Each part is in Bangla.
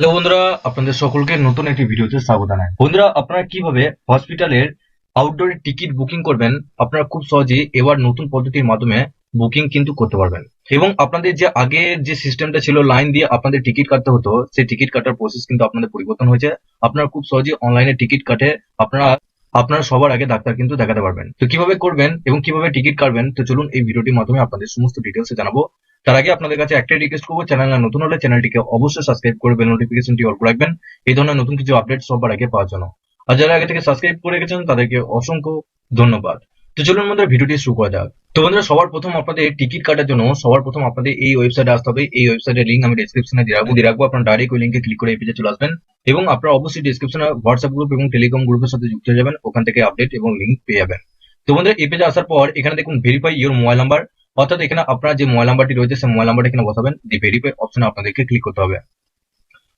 হ্যালো বন্ধুরা, আপনাদের সকলকে নতুন একটি ভিডিওতে স্বাগত জানাই। বন্ধুরা, আপনারা কীভাবে হসপিটালের আউটডোর টিকিট বুকিং করবেন, আপনারা খুব সহজেই এবার নতুন পদ্ধতির মাধ্যমে বুকিং কিন্তু করতে পারবেন। এবং আপনাদের যে আগে যে সিস্টেমটা ছিল লাইন দিয়ে আপনাদের টিকিট কাটতে হতো, সেই টিকিট কাটার প্রসেস কিন্তু আপনাদের পরিবর্তন হয়েছে। আপনারা খুব সহজেই অনলাইনে টিকিট কাটে, আপনারা আপনারা সবার আগে ডাক্তার কিন্তু দেখাতে পারবেন। তো কীভাবে করবেন এবং কীভাবে টিকিট কাটবেন, তো চলুন এই ভিডিওটির মাধ্যমে আপনাদের সমস্ত ডিটেলস জানাব। তার আগে আপনাদের কাছে একটাই রিকোয়েস্ট করব চ্যানেল নতুন হলে চ্যানেলটিকে অবশ্যই সাবস্ক্রাইব করে বেল নোটিফিকেশনটি অল রাখবেন। এই ধরনের নতুন কিছু আপডেট সবার আগে পাওয়ার জন্য। আর যারা আগে থেকে সাবস্ক্রাইব করে গেছেন তাদেরকে অসংখ্য ধন্যবাদ। তো চলুন বন্ধুরা, ভিডিওটি শুরু করা যাক। তো বন্ধুরা, সবার প্রথম আপনাদের টিকিট কাটার জন্য, সবার প্রথম আপনাদের এই ওয়েবসাইটে আসতে হবে। এই ওয়েবসাইটের লিঙ্ক আমি ডেসক্রিপশনে দিয়ে রাখব। দিয়ে রাখব, আপনার ডাইরেক্ট ওই লিঙ্কে ক্লিক করে এই পেজে চলে আসবেন। এবং আপনারা অবশ্যই ডিসক্রিপশনে হোয়াটসঅ্যাপ গ্রুপ এবং টেলিকম গ্রুপের সাথে যুক্ত হয়ে যাবেন। ওখান থেকে আপডেট এবং লিঙ্ক পেয়ে যাবেন। তো বন্ধুরা, এই পেজে আসার পর, এখানে দেখুন ভেরিফাই ইওর মোবাইল নাম্বার অর্থাৎ এখানে আপনার যে মোবাইল নাম্বারটি রয়েছে, সেই মোবাইল নাম্বারটা এখানে বসাবেন। দি ভেরিফাই অপশনে আপনাদেরকে ক্লিক করতে হবে।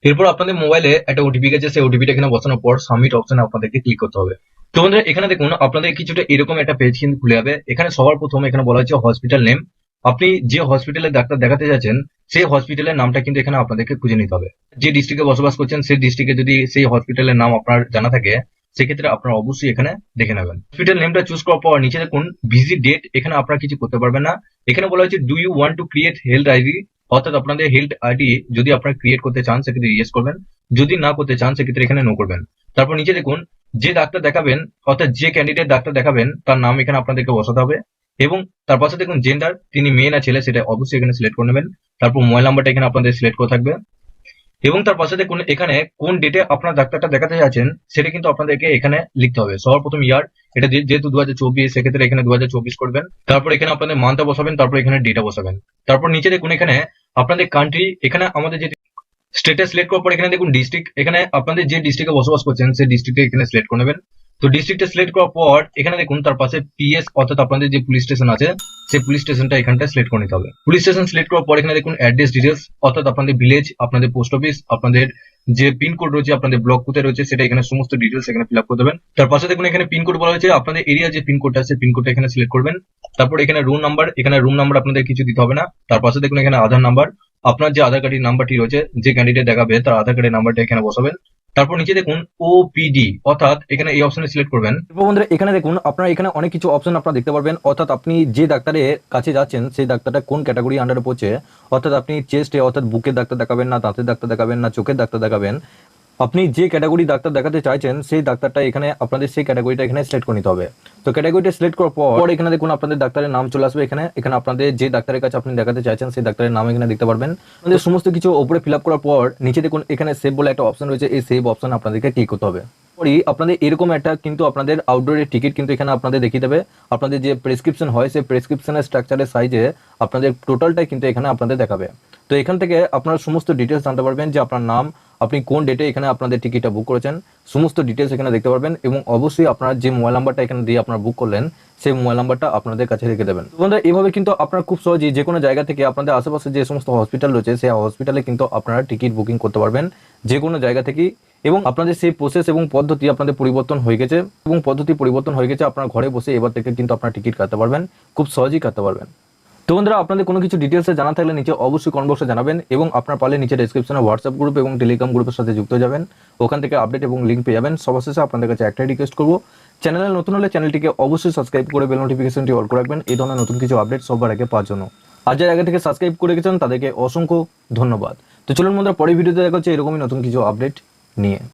এরপর আপনাদের মোবাইলে একটা ওটিপি গেছে, সেই ওটিপিটা এখানে বসানোর পর সাবমিট অপশনে আপনাদেরকে ক্লিক করতে হবে। তো বন্ধুরা, এখানে দেখুন, আপনাদের কিছুটা এরকম একটা পেজ কিন্তু খুলে যাবে। এখানে সবার প্রথম এখানে বলা হচ্ছে হসপিটাল নেম আপনি যে হসপিটালে ডাক্তার দেখাতে যাচ্ছেন, সেই হসপিটালের নামটা কিন্তু এখানে আপনাদেরকে খুঁজে নিতে হবে। যে ডিস্ট্রিক্টে বসবাস করছেন, সেই ডিস্ট্রিক্টে যদি সেই হসপিটালের নাম আপনার জানা থাকে, সেক্ষেত্রে আপনারা অবশ্যই এখানে দেখে নেবেন। হসপিটাল নেমটা চুজ করার পর নিচে দেখুন ভিজিট ডেট এখানে আপনারা কিছু করতে পারবেন না। এখানে বলা হয়েছে do you want to create health ID অর্থাৎ আপনাদের হেলথ আইডি যদি আপনারা ক্রিয়েট করতে চান, সেক্ষেত্রে ইয়েস করবেন। যদি না করতে চান, সেক্ষেত্রে এখানে নো করবেন। তারপর নিচে দেখুন, যে ডাক্তার দেখাবেন, অর্থাৎ যে ক্যান্ডিডেট ডাক্তার দেখাবেন, তার নাম এখানে আপনাদেরকে বসাতে হবে। এবং তার পাশে দেখুন জেন্ডার তিনি মেয়ে না ছেলে, সেটা অবশ্যই এখানে সিলেক্ট করে নেবেন। তারপর মোবাইল নাম্বারটা এখানে আপনাদের সিলেক্ট করে থাকবে। এবং তার পাশে কোন এখানে কোন ডেটে আপনার ডাক্তারটা দেখাতে যাচ্ছেন, সেটা কিন্তু আপনাদেরকে এখানে লিখতে হবে। সবার প্রথম ইয়ার এটা যেহেতু দু হাজার চব্বিশ, সেক্ষেত্রে এখানে দু হাজার চব্বিশ করবেন। তারপর এখানে আপনাদের মান্থটা বসাবেন, তারপর এখানে ডেটা বসাবেন। তারপর নিচে দেখুন, এখানে আপনাদের কান্ট্রি এখানে আমাদের যে স্টেটে সিলেক্ট করার পর এখানে দেখুন ডিস্ট্রিক্ট এখানে আপনাদের যে ডিস্ট্রিক্টে বসবাস করছেন, সেই ডিস্ট্রিক্টে এখানে সিলেক্ট করে নেবেন। তো ডিস্ট্রিক্টে সিলেক্ট করার পর, এখানে দেখুন, তার পাশে পিএস অর্থাৎ আপনাদের যে পুলিশ স্টেশন আছে, সেই পুলিশ স্টেশনটা এখানটা সিলেক্ট করে নিতে হবে। পুলিশ স্টেশন সিলেক্ট করার পর, এখানে দেখুন অ্যাড্রেস ডিটেলস অর্থাৎ আপনাদের ভিলেজ আপনাদের পোস্ট অফিস আপনাদের যে পিনকোড রয়েছে, আপনাদের ব্লক কোথায় রয়েছে, সেটা এখানে সমস্ত ডিটেলস এখানে ফিল আপ করে দেবেন। তার পাশে দেখুন, এখানে পিনকোড বলা হয়েছে, আপনাদের এরিয়া যে পিনকোডটা আছে পিনকোডটা এখানে সিলেক্ট করবেন। তারপর এখানে রুম নাম্বার এখানে রুম নাম্বার আপনাদের কিছু দিতে হবে না। তার পাশে দেখুন, এখানে আধার নাম্বার আপনার যে আধার কার্ডের নাম্বারটি রয়েছে, যে ক্যান্ডিডেট দেখাবে, তার আধার কার্ডের নাম্বারটা এখানে বসাবেন। তারপর নিচে দেখুন ওপিডি অর্থাৎ এখানে এই অপশনে সিলেক্ট করবেন। বন্ধুরা, এখানে দেখুন, আপনারা এখানে অনেক কিছু অপশন আপনারা দেখতে পারবেন। অর্থাৎ আপনি যে ডাক্তারের কাছে যাচ্ছেন, সেই ডাক্তারটা কোন ক্যাটাগরি আন্ডারে পড়ছে, অর্থাৎ আপনি চেস্টে অর্থাৎ বুকের ডাক্তার দেখাবেন না, দাঁতের ডাক্তার দেখাবেন না, চোখের ডাক্তার দেখাবেন। আপনি যে ক্যাটাগরি ডাক্তার দেখাতে চাইছেন সেই ডাক্তারটা এখানে আপনাদের সেই ক্যাটাগরিটা এখানে সিলেক্ট করে নিতে হবে। তো ক্যাটাগরিটা সিলেক্ট করার পর এখানে দেখুন আপনাদের ডাক্তারের নাম চলে আসবে এখানে। এখানে আপনাদের যে ডাক্তারের কাছে আপনি দেখাতে চাইছেন সেই ডাক্তারের নাম এখানে দেখতে পারবেন। আপনাদের সমস্ত কিছু ওপরে ফিল আপ করার পর নিচে দেখুন এখানে সেভ বলে একটা অপশন রয়েছে। এই সেভ অপশন আপনাদেরকে ক্লিক করতে হবে। পরই আপনাদের এরকম একটা কিন্তু আপনাদের আউটডোরের টিকিট কিন্তু এখানে আপনাদের দেখিয়ে দেবে। আপনাদের যে প্রেসক্রিপশন হয় সেই প্রেসক্রিপশনের স্ট্রাকচারের সাইজে আপনাদের টোটালটাই কিন্তু এখানে আপনাদের দেখাবে। তো এখান থেকে আপনারা সমস্ত ডিটেলস জানতে পারবেন যে আপনার নাম, আপনি কোন ডেটে এখানে আপনাদের টিকিটটা বুক করেছেন। সমস্ত ডিটেলস এখানে দেখতে পারবেন এবং অবশ্যই আপনার যে মোবাইল নাম্বারটা এখানে দিয়ে আপনারা বুক করলেন, সেই মোবাইল নাম্বারটা আপনাদের কাছে রেখে দেবেন। বন্ধুরা, এভাবে কিন্তু আপনারা খুব সহজেই যে কোনো জায়গা থেকে আপনাদের আশেপাশে যে সমস্ত হসপিটাল রয়েছে, সেই হসপিটালে কিন্তু আপনারা টিকিট বুকিং করতে পারবেন যে কোনো জায়গা থেকেই এবং আপনাদের সেই প্রসেস এবং পদ্ধতি আপনাদের পরিবর্তন হয়ে গেছে। এবং পদ্ধতি পরিবর্তন হয়ে গেছে, আপনার ঘরে বসে এবার থেকে কিন্তু আপনারা টিকিট কাটতে পারবেন, খুব সহজেই কাটতে পারবেন। তো বন্ধুরা, আপনাদের কোনো কিছু ডিটেলসে জানা থাকলে নিচে অবশ্যই কমেন্ট বক্সে জানাবেন এবং আপনার পারলে নিচে ডেসক্রিপশনে হোয়াটসঅ্যাপ গ্রুপ এবং টেলিগ্রাম গ্রুপের সাথে যুক্ত যাবেন। ওখান থেকে আপডেট এবং লিঙ্ক পেয়ে যাবেন। সবশেষে আপনাদের কাছে একটাই রিকোয়েস্ট করব চ্যানেলে নতুন হলে চ্যানেলটিকে অবশ্যই সাবস্ক্রাইব করে বেল নোটিফিকেশনটি অল করে রাখবেন। এই ধরনের নতুন কিছু আপডেট সবার আগে পাওয়ার জন্য। আর যারা আগে থেকে সাবস্ক্রাইব করে গেছেন তাদেরকে অসংখ্য ধন্যবাদ। তো চলুন বন্ধুরা পরে ভিডিওতে দেখা হচ্ছে এরকমই নতুন কিছু আপডেট নিয়ে।